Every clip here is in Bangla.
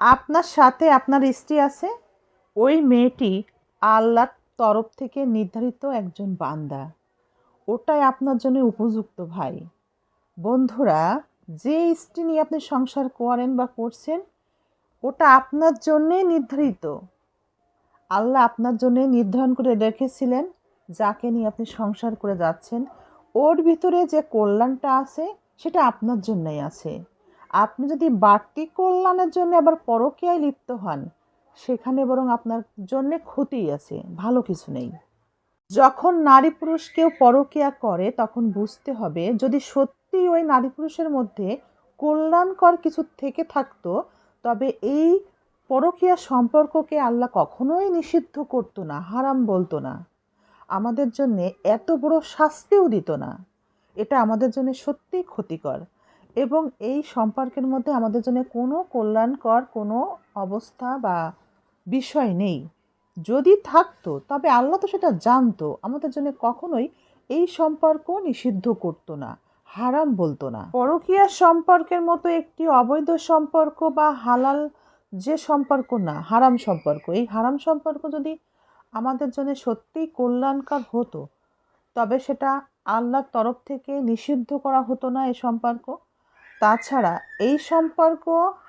আপনার সাথে আপনার স্ত্রী আছে? ওই মেয়েটি আল্লাহর তরফ থেকে নির্ধারিত একজন বান্দা। ওটাই আপনার জন্য উপযুক্ত ভাই। বন্ধুরা, যে স্ত্রী নিয়ে আপনি সংসার করেন বা করছেন, ওটা আপনার জন্যে নির্ধারিত। আল্লাহ আপনার জন্য নির্ধারণ করে রেখেছিলেন, যাকে নিয়ে আপনি সংসার করে যাচ্ছেন। ওর ভিতরে যে কল্যাণটা আছে, সেটা আপনার জন্যই আছে। আপনি যদি বাড়তি কল্যাণের জন্য আবার পরকীয়ায় লিপ্ত হন, সেখানে বরং আপনার জন্যে ক্ষতিই আছে, ভালো কিছু নেই। যখন নারী পুরুষ কেউ পরকীয়া করে, তখন বুঝতে হবে যদি সত্যি ওই নারী পুরুষের মধ্যে কল্যাণকর কিছু থেকে থাকতো, তবে এই পরকীয়া সম্পর্ককে আল্লাহ কখনোই নিষিদ্ধ করতো না, হারাম বলতো না। আমাদের জন্যে এত বড় শাস্তিও দিত না। এটা আমাদের জন্য সত্যিই ক্ষতিকর। এবং এই সম্পর্কের মধ্যে আমাদের জন্য কোনো কল্যাণকর কোনো অবস্থা বা বিষয় নেই। যদি থাকতো, তবে আল্লাহ তো সেটা জানতো, আমাদের জন্য কখনোই এই সম্পর্ক নিষিদ্ধ করতো না, হারাম বলতো না। পরকীয়া সম্পর্কের মতো একটি অবৈধ সম্পর্ক বা হালাল যে সম্পর্ক না, হারাম সম্পর্ক, এই হারাম সম্পর্ক যদি আমাদের জন্য সত্যিই কল্যাণকর হতো, তবে সেটা আল্লাহর তরফ থেকে নিষিদ্ধ করা হতো না এ সম্পর্ক। তাছাড়া এই সম্পর্ক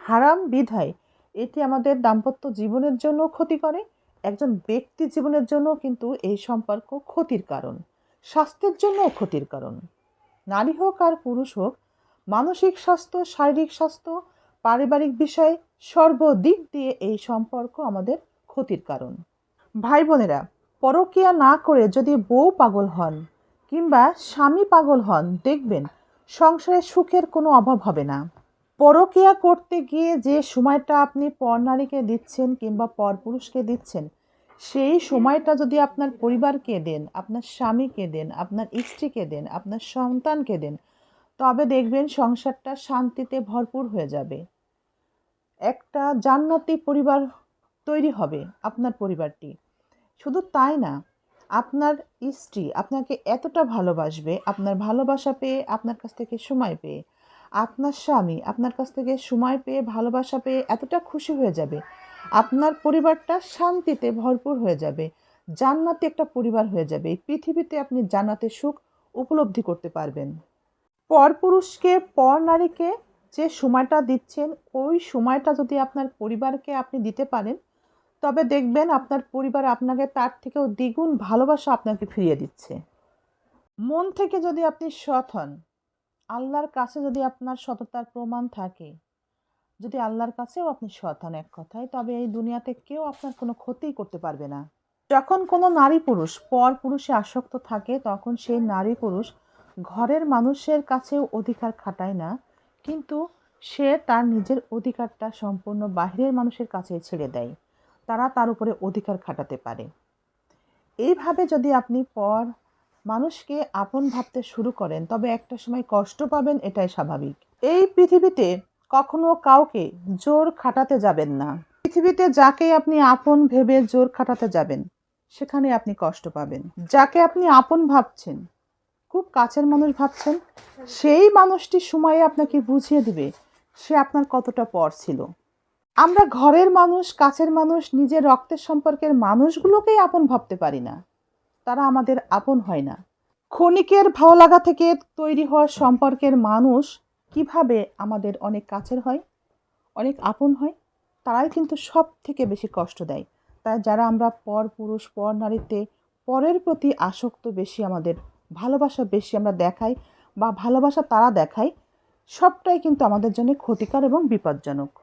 হারাম বিধায় এটি আমাদের দাম্পত্য জীবনের জন্য ক্ষতি করে, একজন ব্যক্তি জীবনের জন্য কিন্তু এই সম্পর্ক ক্ষতির কারণ, স্বাস্থ্যের জন্যও ক্ষতির কারণ। নারী হোক আর পুরুষ হোক, মানসিক স্বাস্থ্য, শারীরিক স্বাস্থ্য, পারিবারিক বিষয়, সর্বদিক দিয়ে এই সম্পর্ক আমাদের ক্ষতির কারণ। ভাই বোনেরা, পরকীয়া না করে যদি বউ পাগল হন কিংবা স্বামী পাগল হন, দেখবেন সংসারে সুখের কোনো অভাব হবে না। পরকীয়া করতে গিয়ে যে সময়টা আপনি পরনারীকে দিচ্ছেন কিংবা পরপুরুষকে দিচ্ছেন, সেই সময়টা যদি আপনার পরিবারকে দেন, আপনার স্বামীকে দেন, আপনার স্ত্রীকে দেন, আপনার সন্তানকে দেন, তবে দেখবেন সংসারটা শান্তিতে ভরপুর হয়ে যাবে। একটা জান্নাতি পরিবার তৈরি হবে আপনার পরিবারটি। শুধু তাই না আপনার স্ত্রী আপনাকে এতটা ভালোবাসবে, আপনার ভালোবাসা পেয়ে আপনার কাছ থেকে সময় পেয়ে, আপনার স্বামী আপনার কাছ থেকে সময় পেয়ে, ভালোবাসা পেয়ে এতটা খুশি হয়ে যাবে, আপনার পরিবারটা শান্তিতে ভরপুর হয়ে যাবে, জান্নাতে একটা পরিবার হয়ে যাবে পৃথিবীতে আপনি জান্নাতের সুখ উপলব্ধি করতে পারবেন। পরপুরুষকে পর নারীকে যে সময়টা দিচ্ছেন, ওই সময়টা যদি আপনার পরিবারকে আপনি দিতে পারেন তবে দেখবেন আপনার পরিবার আপনাকে তার থেকেও দ্বিগুণ ভালোবাসা আপনাকে ফিরিয়ে দিচ্ছে। মন থেকে যদি আপনি সৎ হন, আল্লাহর কাছে যদি আপনার সততার প্রমাণ থাকে, যদি আল্লাহর কাছেও আপনি সৎ হন এক কথায়, তবে এই দুনিয়াতে কেউ আপনার কোনো ক্ষতিই করতে পারবে না। যখন কোনো নারী পুরুষ, পর পুরুষে আসক্ত থাকে, তখন সেই নারী পুরুষ ঘরের মানুষের কাছেও অধিকার খাটায় না, কিন্তু সে তার নিজের অধিকারটা সম্পূর্ণ বাহিরের মানুষের কাছে ছেড়ে দেয়। তারা তার উপরে অধিকার খাটাতে পারে। এইভাবে যদি আপনি পর মানুষকে আপন ভাবতে শুরু করেন, তবে একটা সময় কষ্ট পাবেন, এটাই স্বাভাবিক। এই পৃথিবীতে কখনো কাউকে জোর খাটাতে যাবেন না। পৃথিবীতে যাকে আপনি আপন ভেবে জোর খাটাতে যাবেন, সেখানে আপনি কষ্ট পাবেন। যাকে আপনি আপন ভাবছেন, খুব কাছের মানুষ ভাবছেন, সেই মানুষটি সময়ে আপনাকে বুঝিয়ে দিবে, সে আপনার কতটা পর ছিল। আমরা ঘরের মানুষ, কাছের মানুষ, নিজের রক্তের সম্পর্কের মানুষগুলোকেই আপন ভাবতে পারি না। তারা আমাদের আপন হয় না। ক্ষণিকের ভালো লাগা থেকে তৈরি হওয়া সম্পর্কের মানুষ কীভাবে আমাদের অনেক কাছের হয়, অনেক আপন হয়, তারাই কিন্তু সব থেকে বেশি কষ্ট দেয়। তাই যারা আমরা পর পুরুষ, পর নারীতে পরের প্রতি আসক্ত বেশি, আমাদের ভালোবাসা বেশি আমরা দেখাই বা ভালোবাসা তারা দেখায়, সবটাই কিন্তু আমাদের জন্য ক্ষতিকর এবং বিপজ্জনক।